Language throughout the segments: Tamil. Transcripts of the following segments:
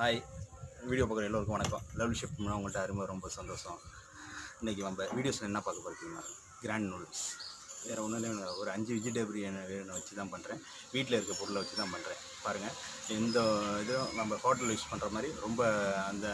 ஹாய் வீடியோ பார்க்குற எல்லோருக்கும் வணக்கம். லெவல் ஷிஃப்ட் உங்கள்கிட்ட அருமை ரொம்ப சந்தோஷம். இன்றைக்கி நம்ம வீடியோஸில் என்ன பார்க்க போகிறீங்கன்னா கிராண்ட் நூடுல்ஸ் வேறு ஒன்றும் இல்லை. ஒரு அஞ்சு வெஜிடபிள் வேணும் வச்சு தான் பண்ணுறேன் வீட்டில் இருக்க பொருளை வச்சு தான் பண்ணுறேன் பாருங்கள் எந்த இதுவும் நம்ம ஹோட்டலில் யூஸ் பண்ணுற மாதிரி ரொம்ப அந்த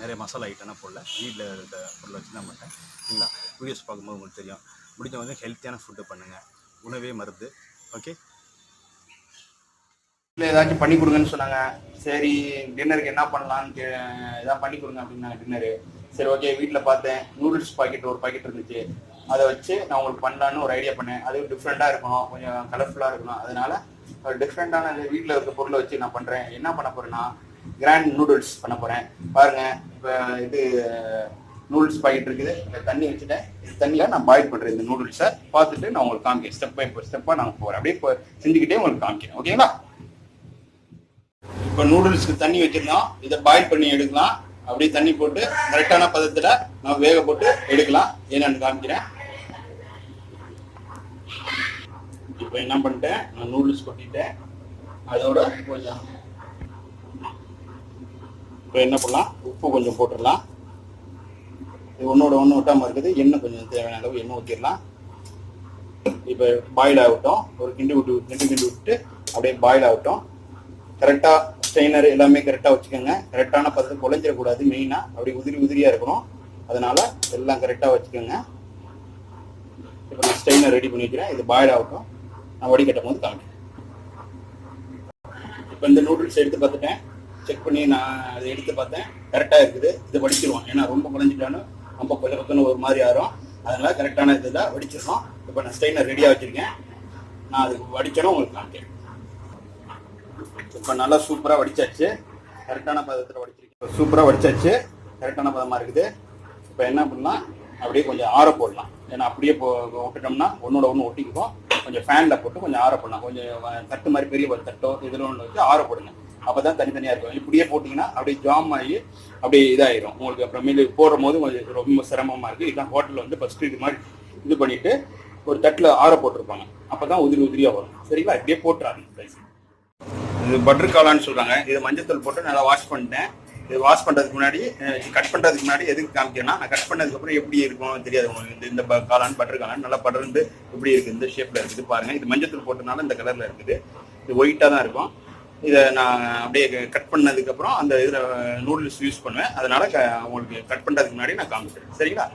நிறைய மசாலா ஐட்டம்லாம் போடல. வீட்டில் இருக்க பொருளை வச்சு தான் பண்ணுறேன் சரிங்களா? வீடியோஸ் பார்க்கும்போது உங்களுக்கு தெரியும். முடிஞ்ச வந்து ஹெல்த்தியான ஃபுட்டு பண்ணுங்கள் உணவே மருந்து. ஓகே இல்லை ஏதாச்சும் பண்ணி கொடுங்கன்னு சொன்னாங்க. சரி டின்னருக்கு என்ன பண்ணலான்னு கே எதாவது பண்ணி கொடுங்க அப்படின்னாங்க டின்னரு சரி ஓகே வீட்டில் பார்த்தேன். நூடுல்ஸ் பாக்கெட் ஒரு பாக்கெட் இருந்துச்சு. அதை வச்சு நான் உங்களுக்கு பண்ணலான்னு ஒரு ஐடியா பண்ணேன். அது டிஃப்ரெண்ட்டாக இருக்கணும். கொஞ்சம் கலர்ஃபுல்லாக இருக்கணும். அதனால ஒரு டிஃப்ரெண்ட்டான வீட்டில் இருக்க பொருளை வச்சு நான் பண்ணுறேன் என்ன பண்ண போகிறேன்னா கிராண்ட் நூடுல்ஸ் பண்ண போகிறேன் பாருங்கள் இப்போ இது நூடுல்ஸ் பாக்கெட் இருக்குது. இந்த தண்ணி வச்சுட்டேன். இந்த தண்ணியில் நான் பாயில் பண்ணுறேன் இந்த நூடுல்ஸை பார்த்துட்டு நான் உங்களுக்கு காமிக்கிறேன். ஸ்டெப் பை ஸ்டெப்பாக நான் போகிறேன் அப்படியே இப்போ செஞ்சுக்கிட்டே உங்களுக்கு காமிக்கிறேன். ஓகேங்களா இப்போ நூடுல்ஸ்க்கு தண்ணி வச்சிருந்தோம் இதை பாயில் பண்ணி எடுக்கலாம். அப்படியே தண்ணி போட்டு கரெக்டான பதத்துல நான் வேக போட்டு எடுக்கலாம். என்னன்னு காமிக்கிறேன். இப்போ என்ன பண்ணிட்டேன்? நான் நூடுல்ஸ் கொட்டிட்டேன். அதோட கொஞ்சம் இப்போ என்ன பண்ணலாம்? உப்பு கொஞ்சம் போட்டுடலாம். இது ஒன்னோட ஒன்று ஒட்டாமல் இருக்குது. எண்ணெய் கொஞ்சம் தேவையான அளவு எண்ணெய் ஊற்றிடலாம் இப்போ பாயில் ஆகட்டும். ஒரு கிண்டி விட்டு கிண்டி கிண்டி விட்டு அப்படியே பாயில் ஆகட்டும். கரெக்டாக ஸ்ட்ரெயினர் எல்லாமே கரெக்டாக வச்சுக்கோங்க. கரெக்டான பதத்துக்கு குழஞ்சிடக்கூடாது மெயினாக அப்படி உதிரி உதிரியாக இருக்கணும். அதனால் எல்லாம் கரெக்டாக வச்சுக்கோங்க. இப்போ நான் ஸ்ட்ரெயினர் ரெடி பண்ணி வைக்கிறேன். இது பாயில் ஆகட்டும். நான் வடிகட்டும் போது காமிக்கிறேன். இப்போ இந்த நூடுல்ஸ் எடுத்து பார்த்துட்டேன். செக் பண்ணி நான் அதை எடுத்து பார்த்தேன். கரெக்டாக இருக்குது. இதை வடிச்சிருவோம். ஏன்னா ரொம்ப குழஞ்சிட்டாலும் ரொம்ப கொஞ்சம் கொஞ்சம் ஒரு மாதிரி ஆகும் அதனால் கரெக்டான இதில் வடிச்சிடணும் இப்போ நான் ஸ்ட்ரெயினர் ரெடியாக வச்சுருக்கேன். நான் அது வடிச்சணும் உங்களுக்கு காமிக்கிறேன். இப்போ நல்லா சூப்பராக வடிச்சாச்சு. கரெக்டான பதத்தில் வடிச்சிருக்கேன் சூப்பராக வடிச்சாச்சு. கரெக்டான பதமாக இருக்குது. இப்போ என்ன பண்ணலாம்? அப்படியே கொஞ்சம் ஆற போடலாம். ஏன்னா அப்படியே போ விட்டுட்டோம்னா ஒன்னோட ஒன்று ஒட்டிக்குவோம் கொஞ்சம் ஃபேனில் போட்டு கொஞ்சம் ஆற போடலாம். கொஞ்சம் தட்டு மாதிரி பெரிய ஒரு தட்டோ இதில் ஒன்று வச்சு ஆற போடுங்க. அப்போ தான் தனித்தனியாக இருக்கும். இப்படியே போட்டிங்கன்னா அப்படியே ஜாம் ஆகி அப்படியே இதாயிரும். உங்களுக்கு அப்புறமேலு போடுற போது கொஞ்சம் ரொம்ப சிரமமாக இருக்குது இதுதான் ஹோட்டலில் வந்து ஃபஸ்ட்டு இது மாதிரி இது பண்ணிவிட்டு ஒரு தட்டில் ஆற போட்டிருப்பாங்க. அப்போ தான் உதிரி உதிரியாக வரும். சரிங்களா? இப்படியே போட்டுறாங்க ரைஸ் இது பட்டர் காளான்னு சொல்றாங்க. இது மஞ்சத்தூள் போட்டு நல்லா வாஷ் பண்ணிட்டேன். இது வாஷ் பண்றதுக்கு முன்னாடி கட் பண்றதுக்கு முன்னாடி எதுக்கு காமிக்கிறேன்னா நான் கட் பண்ணதுக்கு அப்புறம் எப்படி இருக்கும் தெரியாது. உங்களுக்கு இந்த- இந்த ப- காளான் பட்டர் காளான் நல்லா படர்ந்து எப்படி இருக்கு இந்த ஷேப்ல இருக்குது பாருங்க. இது மஞ்சத்தூள் போட்டனால இந்த கலர்ல இருக்குது. இது ஒயிட்டா தான் இருக்கும். இதை நான் அப்படியே கட் பண்ணதுக்கு அப்புறம் அந்த இதில் நூடுல்ஸ் யூஸ் பண்ணுவேன். அதனால க- உங்களுக்கு கட் பண்ணுறதுக்கு முன்னாடி நான் காமிக்கிறேன். சரிங்களா?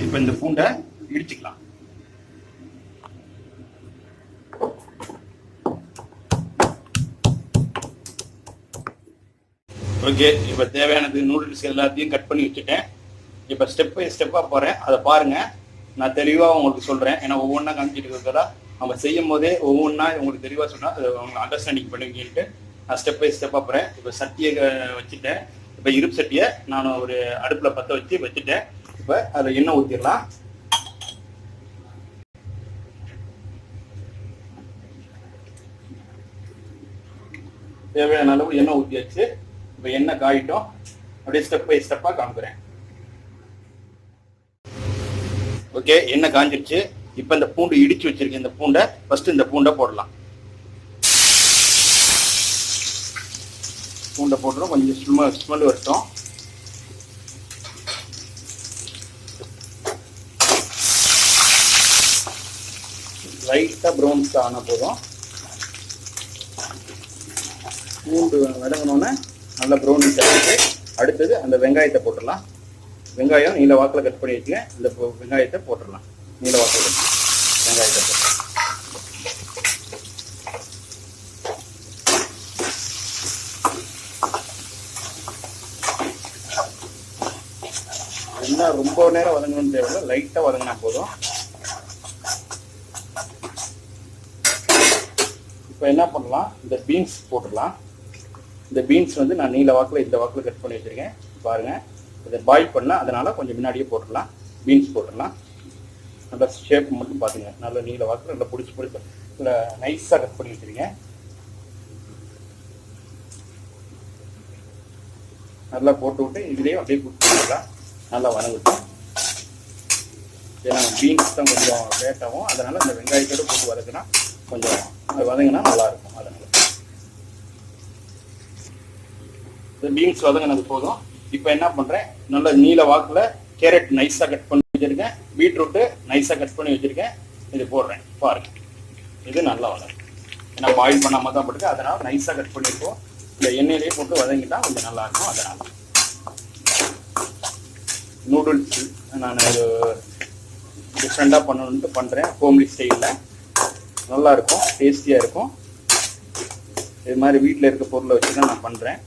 இப்போ இந்த பூண்டை இடிச்சுக்கலாம். ஓகே இப்போ தேவையானது நூடுல்ஸ் எல்லாத்தையும் கட் பண்ணி வச்சுட்டேன். இப்போ ஸ்டெப் பை ஸ்டெப்பாக போகிறேன் அதை பாருங்கள் நான் தெளிவாக உங்களுக்கு சொல்கிறேன் ஏன்னா ஒவ்வொன்றா காமிச்சிட்டு இருக்கிறதா நம்ம செய்யும் போதே ஒவ்வொன்றா உங்களுக்கு தெளிவாக சொன்னால் அதை உங்களுக்கு அண்டர்ஸ்டாண்டிங் பண்ணுவீங்கன்ட்டு நான் ஸ்டெப் பை ஸ்டெப்பாக போகிறேன் இப்போ சட்டியை க- வச்சுட்டேன். இப்போ இருப்பு சட்டியை நான் ஒரு அடுப்பில் பற்ற வச்சு வச்சுட்டேன். இப்போ அதில் எண்ணெய் ஊற்றிடலாம் தேவையான அளவு எண்ணெய் ஊற்றியாச்சு இப்போ எண்ணெய் காயிட்டோம்? அப்படியே ஸ்டெப் பை ஸ்டெப்பாக காமிக்கிறேன். ஓகே எண்ணெய் காஞ்சிருச்சு? இப்போ இந்த பூண்டு இடிச்சு வச்சிருக்கேன் இந்த பூண்டை. ஃபர்ஸ்ட் இந்த பூண்டை போடலாம். பூண்டை போட்டுரும் கொஞ்சம் ஸ்மெல் ஸ்மெல் வரட்டும். லைட்டாக ப்ரௌன்ஸ் ஆன போதும். பூண்டு வதங்கினோன்னே நல்லா ப்ரௌனிங் சேர்த்துட்டு அடுத்தது அந்த வெங்காயத்தை போட்டுடலாம். வெங்காயம் நீல வாக்கில் கட் பண்ணி வச்சுங்க. இந்த வெங்காயத்தை போட்டுடலாம். நீல வாக்கில் வெங்காயத்தை போட்டு என்ன ரொம்ப நேரம் வதங்கணும்னு தேவையில்ல. லைட்டாக வதங்கினா போதும். இப்போ என்ன பண்ணலாம்? இந்த பீன்ஸ் போட்டுடலாம். இந்த பீன்ஸ் வந்து நான் நீல வாக்கில் இந்த வாக்கில் கட் பண்ணி வச்சிருக்கேன். பாருங்கள் இதை பாயில் பண்ணால் அதனால் கொஞ்சம் முன்னாடியே போட்டுடலாம். பீன்ஸ் போட்டுடலாம். நல்லா ஷேப் மட்டும் பார்த்துங்க நல்ல நீல வாக்கில் நல்லா பிடிச்சி பிடிச்சி இல்லை நைஸாக கட் பண்ணி வச்சுருக்கேன். நல்லா போட்டு விட்டு இதுலேயும் அப்படியே கொடுத்துக்கலாம் நல்லா வதங்கட்டும் ஏன்னா பீன்ஸ் தான் கொஞ்சம் லேட்டாகும் அதனால் இந்த வெங்காயத்தோட போட்டு வதக்குனா கொஞ்சம் அது வதங்கினா நல்லாயிருக்கும் இருக்கும் அதனால இந்த பீன்ஸ் வதங்கினது போதும். இப்போ என்ன பண்ணுறேன் நல்ல நீல வாக்கில் கேரட் நைஸாக கட் பண்ணி வச்சுருக்கேன். பீட்ரூட்டு நைஸாக கட் பண்ணி வச்சுருக்கேன். இது போடுறேன். பாருங்க. இது நல்லா வளரும் ஏன்னா பாயில் பண்ணாமல் தான் போட்டுருக்கு அதனால் நைஸாக கட் பண்ணியிருக்கோம் இந்த எண்ணெயிலேயே போட்டு வதங்கிட்டா கொஞ்சம் நல்லா இருக்கும். அதனால். நூடுல்ஸ் நான் இது டிஃப்ரெண்ட்டாக பண்ணணுன்ட்டு பண்ணுறேன் ஹோம்லி ஸ்டைலில் நல்லா இருக்கும். டேஸ்டியாக இருக்கும். இது மாதிரி வீட்டில் இருக்க பொருளை வச்சு தான் நான் பண்ணுறேன்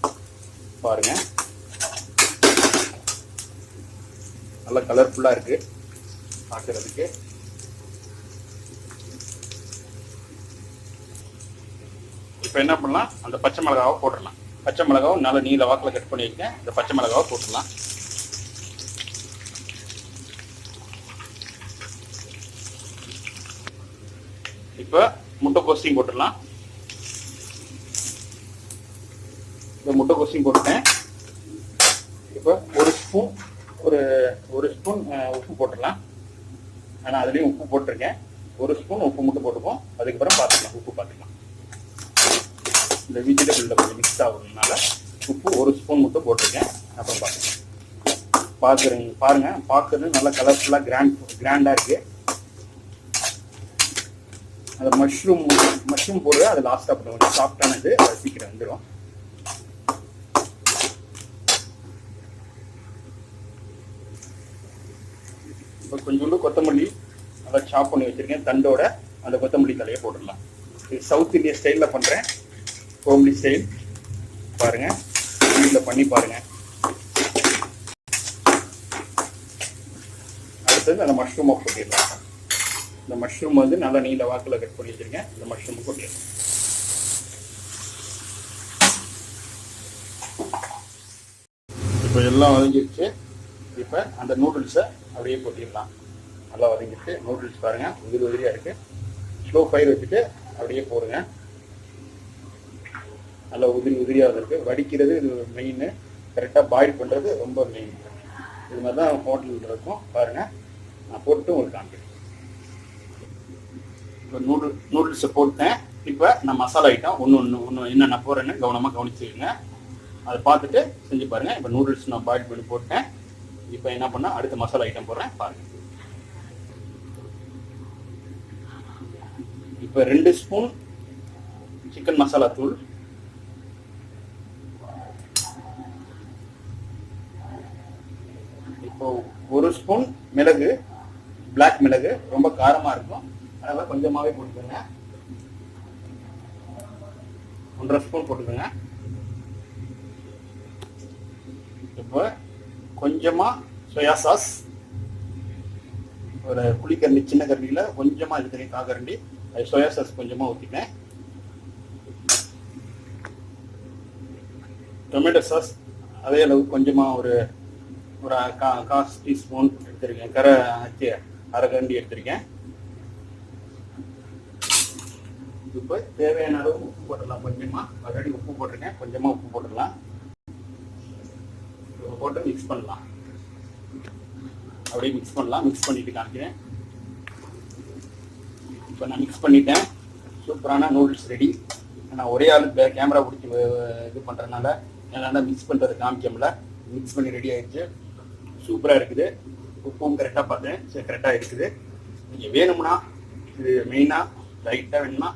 பாருங்க. நல்லா கலர்ஃபுல்லாக இருக்கு. பார்க்கறதுக்கு இப்போ என்ன பண்ணலாம்? அந்த பச்சை மிளகாவை போட்டுடலாம். பச்சை மிளகாவும் நல்ல நீல வாக்கில் கட் பண்ணி வைக்கேன் இந்த பச்சை மிளகாவை போட்டுடலாம். இப்போ முட்டை கோஸ்டிங் போட்டுடலாம். இந்த முட்டை கொஸ்டின் போட்டுட்டேன். இப்போ ஒரு ஸ்பூன் ஒரு ஒரு ஸ்பூன் உப்பு போட்டுடலாம். ஆனால் அதுலேயும் உப்பு போட்டிருக்கேன். ஒரு ஸ்பூன் உப்பு மட்டும் போட்டுப்போம். அதுக்கப்புறம் பார்த்துக்கலாம் உப்பு பார்த்துக்கலாம். இந்த வெஜிடபிளில் கொஞ்சம் மிக்ஸ் ஆகுறதுனால உப்பு ஒரு ஸ்பூன் மட்டும் போட்டிருக்கேன். அப்புறம் பார்த்துக்கலாம். பார்க்குறீங்க பாருங்கள் பார்க்குறது நல்லா கலர்ஃபுல்லாக கிராண்ட் கிராண்டாக இருக்குது அந்த மஷ்ரூம் மஷ்ரூம் போடுறது அது லாஸ்ட்டாக பண்ணுவோம் சாஃப்டானது அது சீக்கிரம் வந்துடும் இப்போ கொஞ்சோண்டு கொத்தமல்லி நல்லா சாப் பண்ணி வச்சிருக்கேன். தண்டோட அந்த கொத்தமல்லி தலையை போட்டுடலாம். இது சவுத் இந்தியா ஸ்டைலில் பண்ணுறேன் ஹோம்லி ஸ்டைல் பாருங்கள் வீட்டில் பண்ணி பாருங்கள் அடுத்தது அந்த மஷ்ரூமை கொட்டிடலாம். இந்த மஷ்ரூம் வந்து நல்லா நீல வாக்கில் கட் பண்ணி வச்சிருக்கேன். இந்த மஷ்ரூம் கொட்டிடலாம். இப்போ எல்லாம் வதங்கிடுச்சு. இப்போ அந்த நூடுல்ஸை அப்படியே கொட்டிடலாம். நல்லா வதங்கிட்டு நூடுல்ஸ் பாருங்கள் உதிரி உதிரியாக இருக்குது ஸ்லோ ஃபயர் வச்சுட்டு அப்படியே போடுங்க. நல்லா உதிரி உதிரியாக இருக்கு வடிக்கிறது இது மெயின் கரெக்டாக பாயில் பண்ணுறது ரொம்ப மெயின் இது மாதிரி தான் ஹோட்டலில் இருக்கும். பாருங்கள் நான் போட்டு உங்களுக்கு காமிக்கிறேன். இப்போ நூடுல் நூடுல்ஸை போட்டேன். இப்போ நான் மசாலா ஐட்டம் ஒன்று ஒன்று ஒன்று என்னென்ன போடுறேன்னு கவனமாக கவனிச்சுக்கோங்க. அதை பார்த்துட்டு செஞ்சு பாருங்கள் இப்போ நூடுல்ஸ் நான் பாயில் பண்ணி போட்டேன். இப்போ என்ன பண்ணால் அடுத்த மசாலா ஐட்டம் போடுறேன் பாருங்கள் இப்போ ரெண்டு ஸ்பூன் சிக்கன் மசாலா தூள். இப்போ ஒரு ஸ்பூன் மிளகு பிளாக் மிளகு ரொம்ப காரமாக இருக்கும். அதனால் கொஞ்சமாகவே போட்டுக்கோங்க. ஒன்றரை ஸ்பூன் போட்டுக்கோங்க. இப்போ கொஞ்சமாக சோயா சாஸ் ஒரு புளிக்கரண்டி சின்ன கரண்டியில் கொஞ்சமாக எடுத்துருக்கேன் காக்கரண்டி அது சோயா சாஸ் கொஞ்சமாக ஊற்றிட்டேன் டொமேட்டோ சாஸ் அதே அளவு கொஞ்சமாக ஒரு ஒரு கா காசு டீஸ்பூன் எடுத்திருக்கேன். கரை அரை கரண்டி எடுத்திருக்கேன். இப்போ தேவையான அளவு உப்பு போட்டுடலாம். கொஞ்சமாக ஆல்ரெடி உப்பு போட்டிருக்கேன். கொஞ்சமாக உப்பு போட்டுடலாம். போட்டு மிக்ஸ் பண்ணலாம். அப்படியே மிக்ஸ் பண்ணலாம். மிக்ஸ் பண்ணிட்டு காமிக்கிறேன். இப்போ நான் மிக்ஸ் பண்ணிட்டேன். சூப்பரான நூடுல்ஸ் ரெடி நான் ஒரே ஆள் கேமரா பிடிச்சி இது பண்ணுறதுனால என்னால் மிக்ஸ் பண்ணுறது காமிக்கல மிக்ஸ் பண்ணி ரெடி ஆயிடுச்சு. சூப்பராக இருக்குது. உப்பும் கரெக்டாக பார்த்தேன். சரி கரெக்டாக இருக்குது. நீங்கள் வேணும்னா இது மெயினாக லைட்டாக வேணும்னா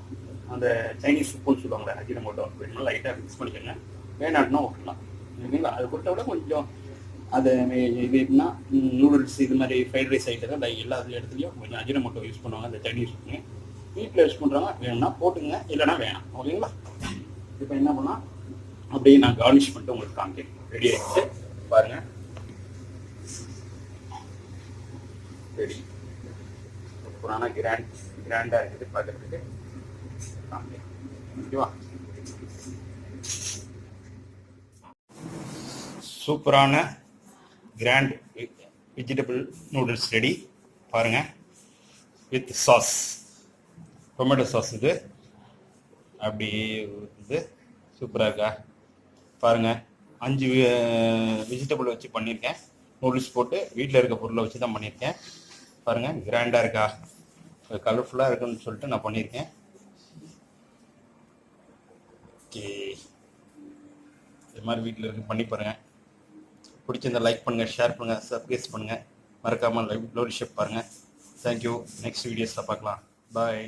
அந்த சைனீஸ் உப்புன்னு சொல்லுவாங்க அஜினமோட்டோ வேணும்னா லைட்டாக மிக்ஸ் பண்ணிக்கோங்க. வேணாட்னா விட்டுலாம் அது கொடுத்த விட கொஞ்சம் அது இது எப்படின்னா நூடுல்ஸ் இது மாதிரி ஃப்ரைட் ரைஸ் ஐட்டம் தான் எல்லா இடத்துலையும் கொஞ்சம் அஜினமோட்டோ யூஸ் பண்ணுவாங்க அந்த சைனீஸ் வீட்டில் யூஸ் பண்ணுறவங்க வேணும்னா போட்டுங்க இல்லைன்னா வேணாம். ஓகேங்களா? இப்போ என்ன பண்ணால் அப்படியே நான் கார்னிஷ் பண்ணிட்டு உங்களுக்கு காமிக்கிறேன். ரெடி ஆகிடுச்சு பாருங்கள் ரெடி சூப்பரான கிராண்ட் கிராண்டாக இருக்குது பார்க்குறதுக்கு. காமிக்கிறேன். ஓகேவா? சூப்பரான கிராண்ட் வெஜிடபிள் நூடுல்ஸ் ரெடி பாருங்க. வித் சாஸ் டொமேட்டோ சாஸ் இது. அப்படி இது சூப்பராக இருக்கா? பாருங்க. அஞ்சு வெஜிடபிள் வச்சு பண்ணியிருக்கேன் நூடுல்ஸ் போட்டு வீட்டில் இருக்க பொருளை வச்சு தான் பண்ணியிருக்கேன் பாருங்க. கிராண்டாக இருக்கா? கலர்ஃபுல்லாக இருக்குன்னு சொல்லிட்டு நான் பண்ணியிருக்கேன் ஓகே இது மாதிரி வீட்டில் இருக்கு. பண்ணி பாருங்கள் பிடிச்சிருந்தா லைக் பண்ணுங்கள் ஷேர் பண்ணுங்கள் சப்ஸ்கிரைப் பண்ணுங்கள் மறக்காமல் லைவ் லோலி ஷேப் பாருங்கள் தேங்க்யூ நெக்ஸ்ட் வீடியோஸில் பார்க்கலாம். பாய்